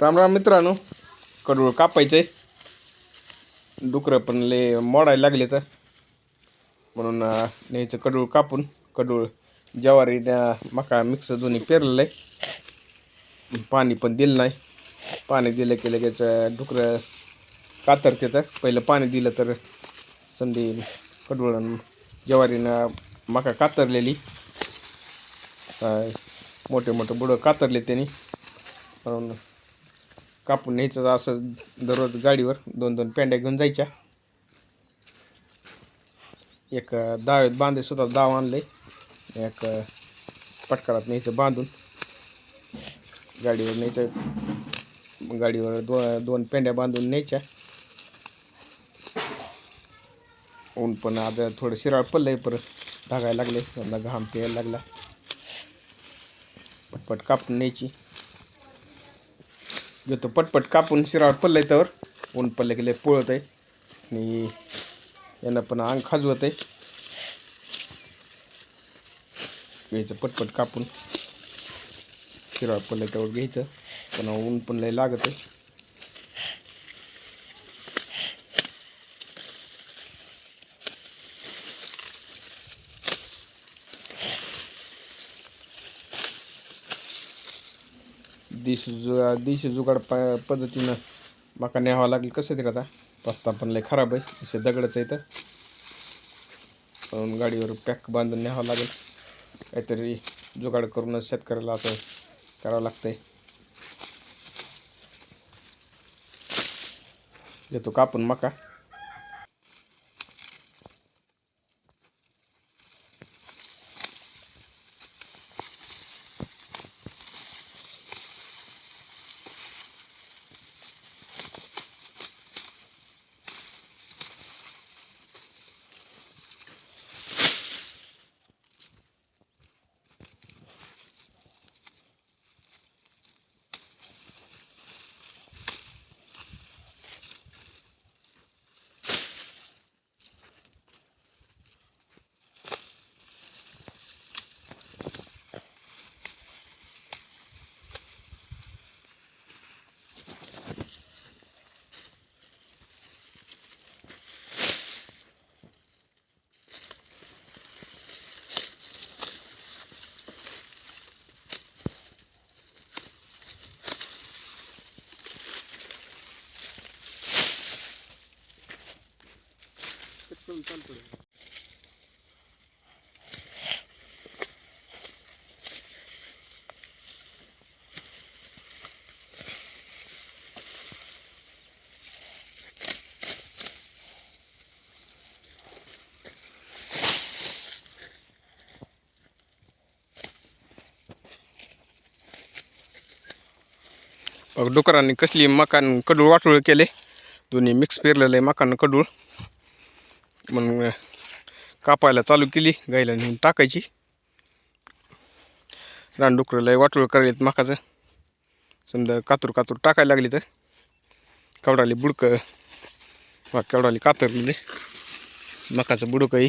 राम राम मित्रांनो. कडूळ कापायचंय. डुकरं पण ले मोडायला लागले तर. म्हणून न्यायचं कडूळ कापून कडूळ ज्वारी मका मिक्स दोन्ही पेरलेलं आहे. पाणी पण दिलं नाही. पाणी दिलं की लगेच डुकरं कातरते तर. पहिलं पाणी दिलं तर संधी कडूळ ज्वारीनं मका कातरलेली. मोठे मोठे बुडं कातरले त्यांनी. म्हणून कापून न्यायचं असं दररोज गाडीवर दोन दोन पेंड्या घेऊन जायच्या. एक दावेत बांधे सुद्धा दाव आणले. एक पटकारात न्यायचं बांधून. गाडीवर न्यायचं गाडीवर दो दोन पेंड्या बांधून न्यायच्या. ऊन पण आता थोडं शिराळ पडलंय परत धागायला लागले. त्यांना घाम प्यायला लागला. पटपट कापून न्यायची. घेतो. पटपट कापून शिराळ आहे तर ऊन पडलं की लय पोळत आहे आणि यांना पण अंग खाजवत आहे घ्यायचं पटपट कापून. शिराळ पडलं त्यावर घ्यायचं. पण ऊन पण लय लागत आहे देशी जु देशी जुगाड प पद्धतीनं मका न्यावं लागेल. कसं ते आता? पस्ता पण लय खराब आहे. असे दगडच आहे तर गाडीवर पॅक बांधून न्यावं लागेल. काहीतरी जुगाड करूनच शेतकऱ्याला असं करावं लागतंय. घेतो कापून मका. बघ डुकरांनी कसली मकान कडूळ वाटोळ केले दोन्ही मिक्स पेरलेलं आहे मकान कडूळ मग कापायला चालू केली गाईला नेऊन टाकायची. रानडुकरला वाटोळ करायला मकाचं. समजा कातूर कातूर टाकायला लागली तर कवडाली बुडकं. वा केवढाली कातरलेले. मकाचं बुडकंही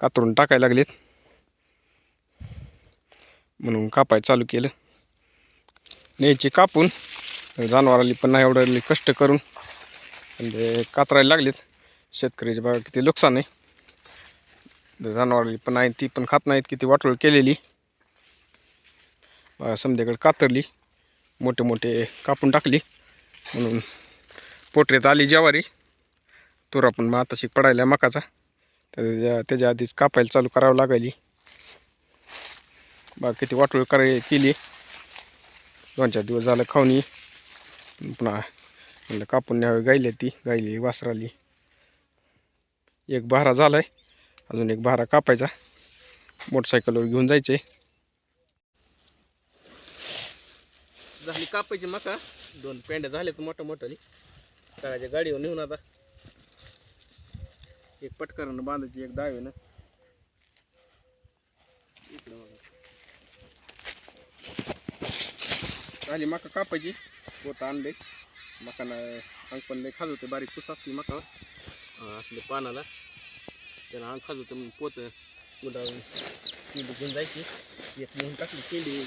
कातरून टाकायला लागलेत. म्हणून कापाय चालू केलं. न्यायचे कापून जनावराली पण नाही एवढं कष्ट करून. म्हणजे कातरायला लागलेत. शेतकऱ्याचे बघा किती नुकसान आहे. जनावराली पण आहे ती पण खात नाहीत किती वाटोळ केलेली. बघा समध्याकडे कातरली मोठे मोठे कापून टाकली. म्हणून पोटऱ्यात आली ज्वारी. तुरा पण मग आताशी पडायला मकाचा. त्याच्या त्याच्या आधीच कापायला चालू करावं लागायली बघा किती वाटोळ कराय केली. दोन चार दिवस झालं खाऊनी पुन्हा म्हणलं कापून न्यावे गायली ती गायली वासराली. एक भारा झालाय. अजून एक भारा कापायचा. मोटरसायकलवर घेऊन जायचे झाली कापायची मका. दोन पेंड्या झाल्यात मोठ्या मोठ्याली करायच्या गाडीवर नेऊन आता. एक पटकरानं बांधायची एक दहावीनं. झाली मका कापायची. पोत आणले मकानं अंग पण लय खाज होते बारीक पुस असते मकावर. असले पानाला. त्याला अंग खाज होते म्हणून पोत गुंडाळून किंडी घेऊन जायची. एक नेऊन टाकली किंडी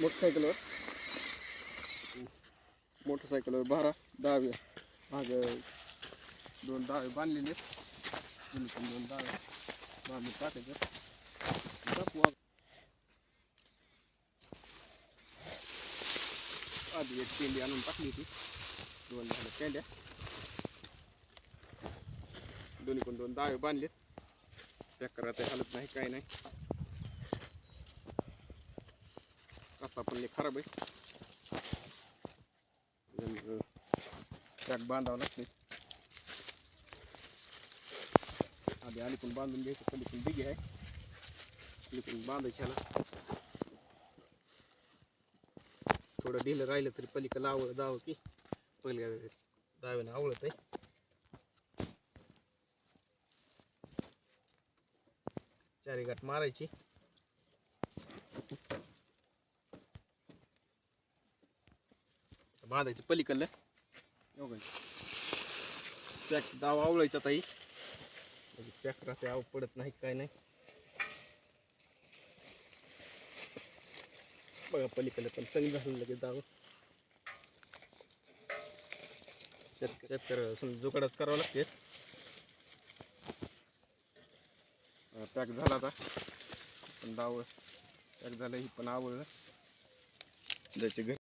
मोटरसायकलवर. मोटरसायकलवर बारा दहावे. माग दोन दहावे बांधलेले. दोन्ही दोन दहावे बांधून टाकायचं. टाकू आधी एक पेंडी आणून टाकली होती. दोन झालं पेंड्या दोन्ही पण दोन दावे बांधलेत. चक्कर करायचं हालत नाही काही नाही. रस्ता पण खराब आहे. ट्रॅक बांधावं लागते आधी आली पण बांधून घ्यायचं कधी पण बिगी आहे. आली बांधायची ह्याला. थोडं ढिलं राहिलं तरी पलीकडं आवड दाव की. पहिले दहावीनं आवडत आहे चारी गाठ मारायची. बांधायचं पलीकडलं. पॅक दाव आवळायचा ताई. म्हणजे पॅक राहते आव पडत नाही काय नाही. बघा पलीकडलं पण चांगली झालं लगेच दाव. शेतकऱ्या शेतकऱ्याला समजा करावं लागते. पॅक झाला आता. पण दाव पॅक झालं ही पण आवडलं ज्याचे घरी